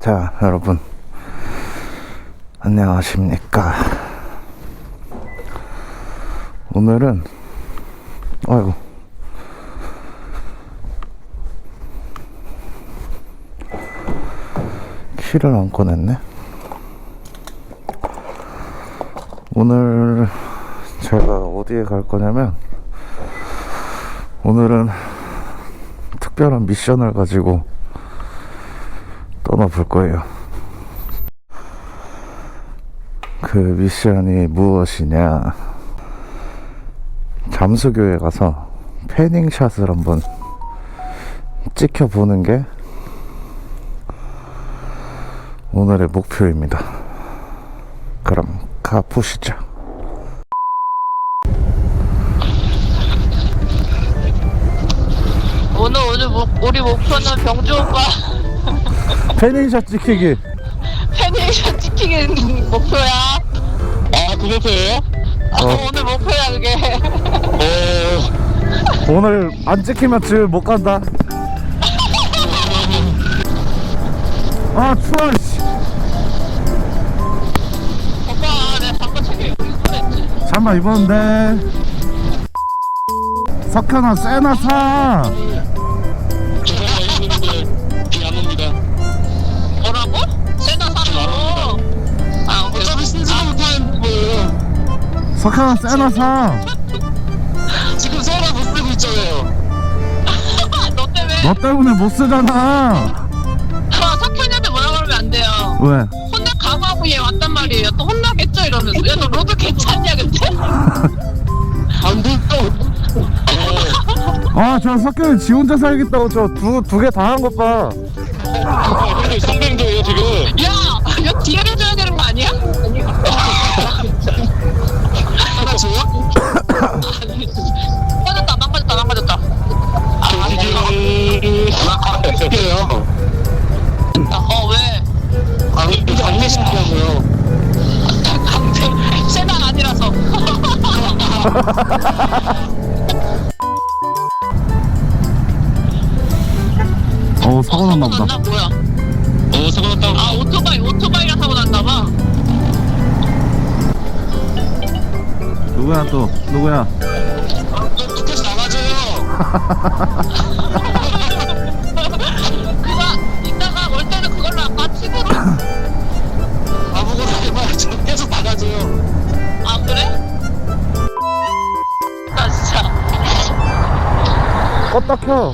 자, 여러분. 안녕하십니까. 오늘은, 아이고. 키를 안 꺼냈네. 오늘 제가 어디에 갈 거냐면, 오늘은 특별한 미션을 가지고 떠나볼 거예요. 그 미션이 무엇이냐? 잠수교에 가서 패닝샷을 한번 찍혀보는 게 오늘의 목표입니다. 그럼 가보시죠. 오늘 오늘 목, 우리 목표는 병주 오빠 패닝샷 찍히기. 패닝샷 찍히는 목표야. 아, 그 목표예요? 아, 어. 오늘 목표야 그게. 오, 오늘 안 찍히면 집에 못 간다. 아 추워. 씨. 오빠 내가 잠깐 챙겨 입고 있었지. 잠만 입었는데. 석현아 쎄나 사. 석현아 쎄나 사. 지금 서울에 못 쓰고 있잖아요. 너 때문에. 너 때문에 못 쓰잖아. 아 석현이한테 뭐라 그러면 안 돼요. 왜? 혼나 가고 얘 왔단 말이에요. 또 혼나겠죠 이러면서. 야너 로드 괜찮냐 근데? 안 됐어. 아저 석현이 지 혼자 살겠다고 저 두 두 개 다 한 것 봐. 아, 형님 성병도예요 지금. 야, 어 사고 났나 보다. 뭐야? 어, 사고 났다. 아 오토바이 오토바이가 사고 났나 봐. 누구야 또 누구야? 너 끝까지 나가줘요. 그거 이따가 올 때는 그걸로 아까 칩으로. 아무거나 해봐요. 저 계속 나가줘요. 아 그래? 나 진짜. 껐다 켜.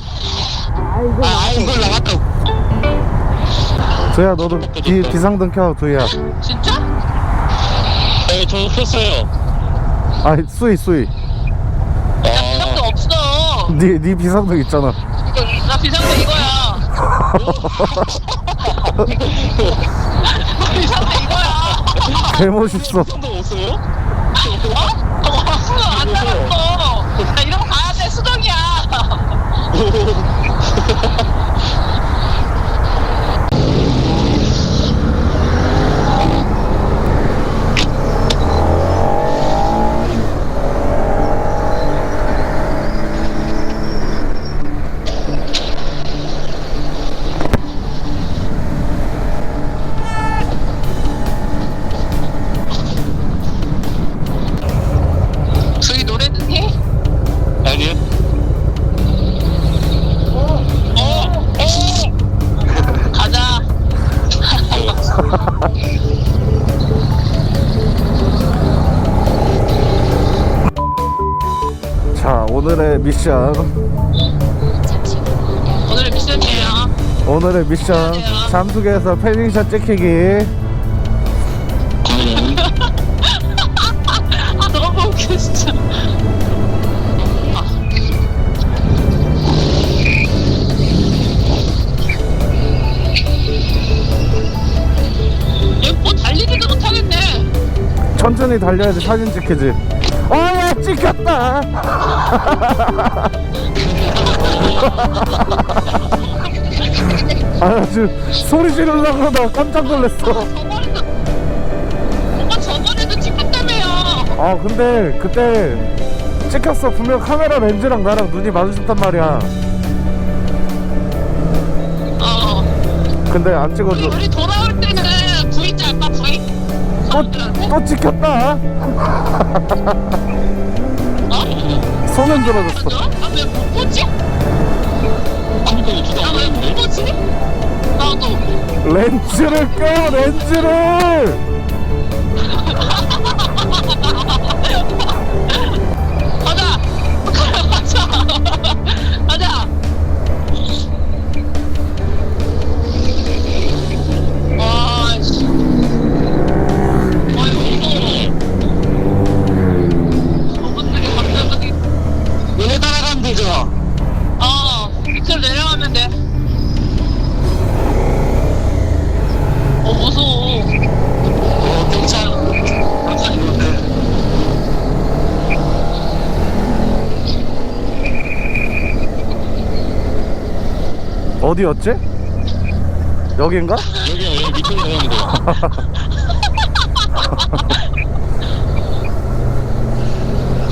아, 이걸 나갔다고. 두야 너도 비, 비상등 켜 두야. 진짜? 네, 저 켰어요. 아 수이 수이. 야 비상등 아, 없어. 네, 네 비상등 있잖아. 나 비상등 이거야. 나 비상등 이거야. 개 멋있어. 손도 없어요? 어? 어, 수정 안 나갔어. 나 이러고 가야 돼, 수정이야. 미션. 오늘 미션이에요. 오늘의 미션 잠수기에서 패닝샷 찍히기. 아, 너무 웃겨, 진짜. 얘뭐 달리지도 못하겠네. 천천히 달려야지 사진 찍히지. 찍혔다. 아 지금 소리 지르려고 그러다 깜짝 놀랐어. 저번에도, 오빠 저번에도 찍혔다며요. 아 근데 그때 찍혔어 분명 카메라 렌즈랑 나랑 눈이 마주쳤단 말이야 어. 그 근데 안 찍어줘. 우리 돌아올 때는? 또, 또 찍혔다. 어? 손은 들어줬어. 아왜 못 보지? 아무도 유튜브 안 아왜못 보는데? 보지? 나도 렌즈를 껴, 렌즈를! 어디였지? 여긴가? 여기요, 여기 내려가면 돼요.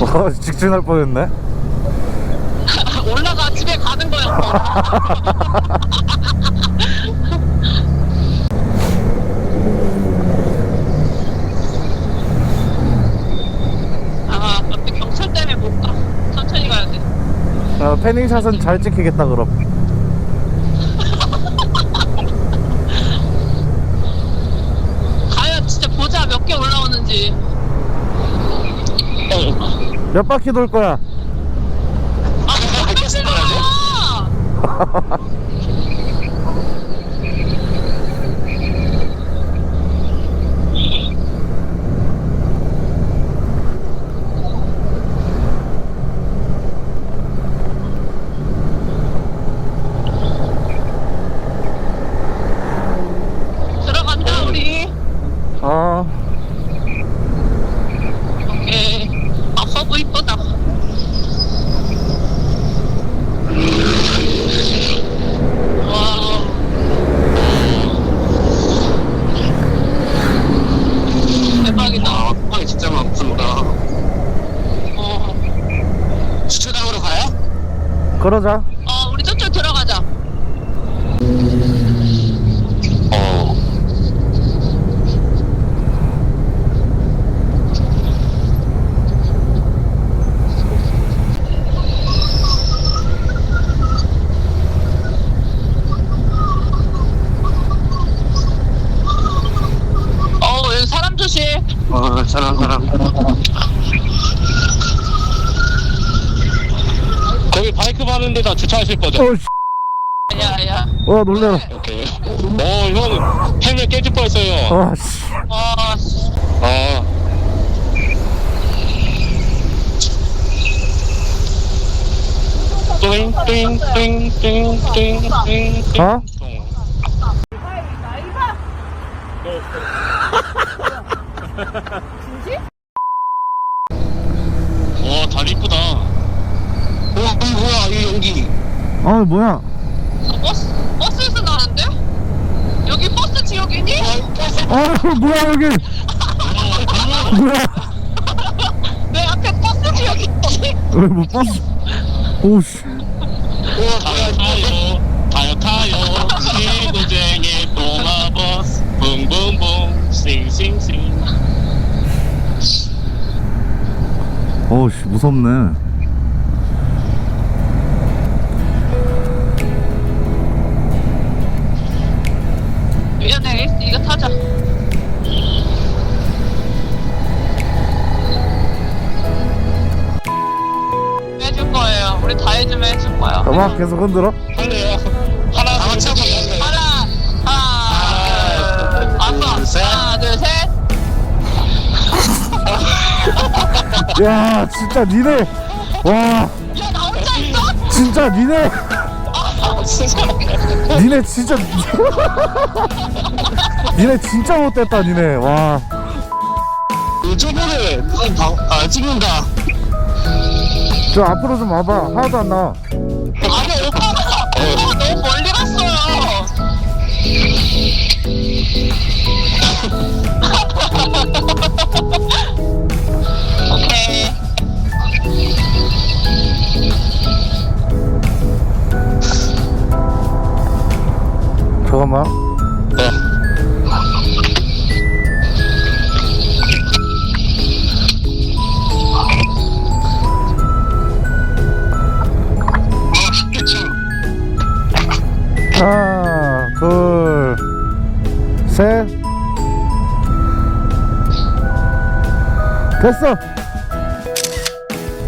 어, 직진할 뻔했네. 올라가 집에 가는 거였어. 아, 어때 경찰 때문에 못 가. 천천히 가야 돼. 어, 패닝샷은 잘 찍히겠다, 그럼. 가야 진짜 보자 몇 개 올라오는지. 어, 몇 바퀴 돌 거야? 아, 알겠습니다. 아, 들어간다 우리. 어, 오케이. 아 허브 이쁘다. 와. 대박이다. 아, 빵이 진짜 많습니다. 어. 주차장으로 가요? 그러자. 어, 우리 저쪽 들어가자. 어. 어, 여기 사람 조심. 어, 사람, 사람. 거기 바이크 파는 데다 주차하실 거죠? 어, 씨. 야, 야. 어, 놀래라. 오케이. 어, 형, 헬멧 깨질 뻔했어요. 어, 씨. 아, 씨. 아. 띵, 띵, 띵, 띵, 띵, 띵, 띵. 어? 와, 다리 이쁘다. 와, 이 뭐야, 이 연기. 어, 뭐야? 버스, 버스에서 나는데? 여기 버스 지역이니? 어, 뭐야, 여기? 뭐야? 내 앞에 버스 지역 있지? 왜, 뭐, 버스. 오, 씨. 타요, 타요, 타요, 타요. 시도쟁이 동화버스. 붕붕붕, 싱싱싱. 어, 씨, 무섭네. 다 해주면 해줄 거야. 음악 계속 흔들어? 할래요? 하나, 둘, 셋. 하나, 하나, 하나, 둘, 둘, 셋. 하나, 둘, 셋. 야, 진짜 니네. 와, 야, 나 혼자 있어? 진짜 니네. 아, 진짜. 니네 진짜. 니네 진짜 못됐다, 니네. 와. 유튜브를 아, 찍는다. 저 앞으로 좀 와봐. 하나도 안 나와. 하나 둘셋. 됐어.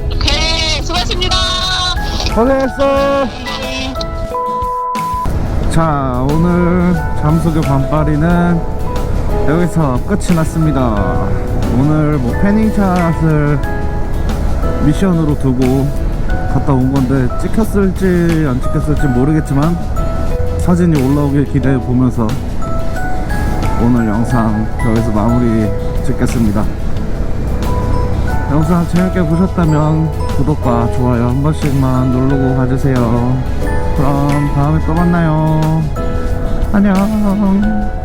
오케이 수고하셨습니다. 고생했어. 자 오늘 잠수교 반팔이는 여기서 끝이 났습니다. 오늘 뭐 패닝샷을 미션으로 두고 갔다 온 건데 찍혔을지 안 찍혔을지 모르겠지만 사진이 올라오길 기대해 보면서 오늘 영상 여기서 마무리 짓겠습니다 영상 재밌게 보셨다면 구독과 좋아요 한 번씩만 누르고 가주세요. 그럼 다음에 또 만나요. 안녕.